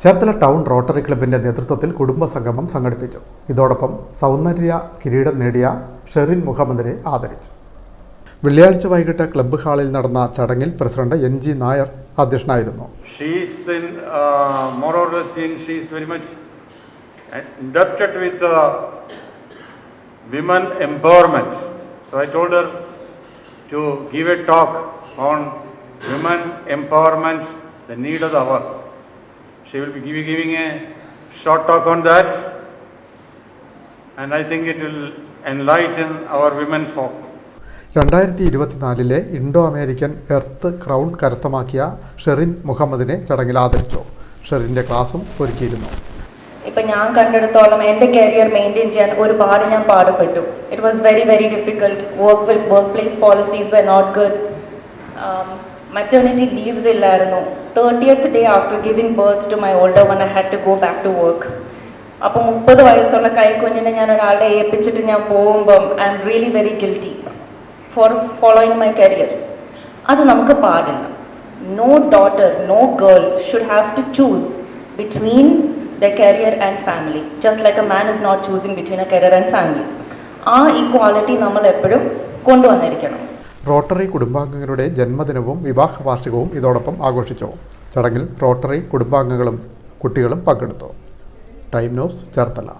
Cherthala town rotary ക്ലബിന്റെ നേതൃത്വത്തിൽ കുടുംബ സംഗമം സംഘടിപ്പിച്ചു ഇതോടൊപ്പം സൗന്ദര്യ കിരീടം നേടിയ ഷെറിൻ മുഹമ്മദിനെ ആദരിച്ചു വെള്ളിയാഴ്ച വൈകിട്ട് ക്ലബ്ബ് ഹാളിൽ നടന്ന ചടങ്ങിൽ പ്രസിഡന്റ് എൻ ജി നായർ അധ്യക്ഷനായിരുന്നു women empowerment. So I told her to give a talk on women empowerment, the need of the hour. She will be giving, giving a short talk on that, and I think it will enlighten our women folk. രണ്ടായിരത്തി ഇരുപത്തിനാലിലെ Indo American earth crown കരസ്ഥമാക്കിയ ഷെറിൻ മുഹമ്മദിനെ ചടങ്ങിൽ ആദരിച്ചു. ഷെറിന്റെ ക്ലാസും ഒരുക്കിയിരുന്നു. ഇപ്പം ഞാൻ കണ്ടെടുത്തോളം എന്റെ കരിയർ മെയിന്റെയിൻ ചെയ്യാൻ ഒരുപാട് ഞാൻ പാടുപെട്ടു. It was very very difficult work with work place policies we not good maternity leaves ഇല്ലായിരുന്നു. Thirtieth day after giving birth to my older one I had to go back to work അപ്പോൾ മുപ്പത് വയസ്സുള്ള കൈക്കുഞ്ഞിനെ ഞാൻ ഒരാളുടെ ഏൽപ്പിച്ചിട്ട് ഞാൻ പോകുമ്പം I'm really very guilty for following my career അത് നമുക്ക് പാടില്ല. No daughter no girl should have to choose between the career and family just like a man is not choosing between a career and family ആ equality നമ്മൾ എപ്പോഴും കൊണ്ടുവന്നിരിക്കണം. Rotary കുടുംബാംഗങ്ങളുടെ ജന്മദിനവും വിവാഹ വാർഷികവും ഇതോടൊപ്പം ആഘോഷിച്ചു. ചടങ്ങിൽ റോട്ടറി കുടുംബാംഗങ്ങളും കുട്ടികളും പങ്കെടുത്തു. Time news Cherthala.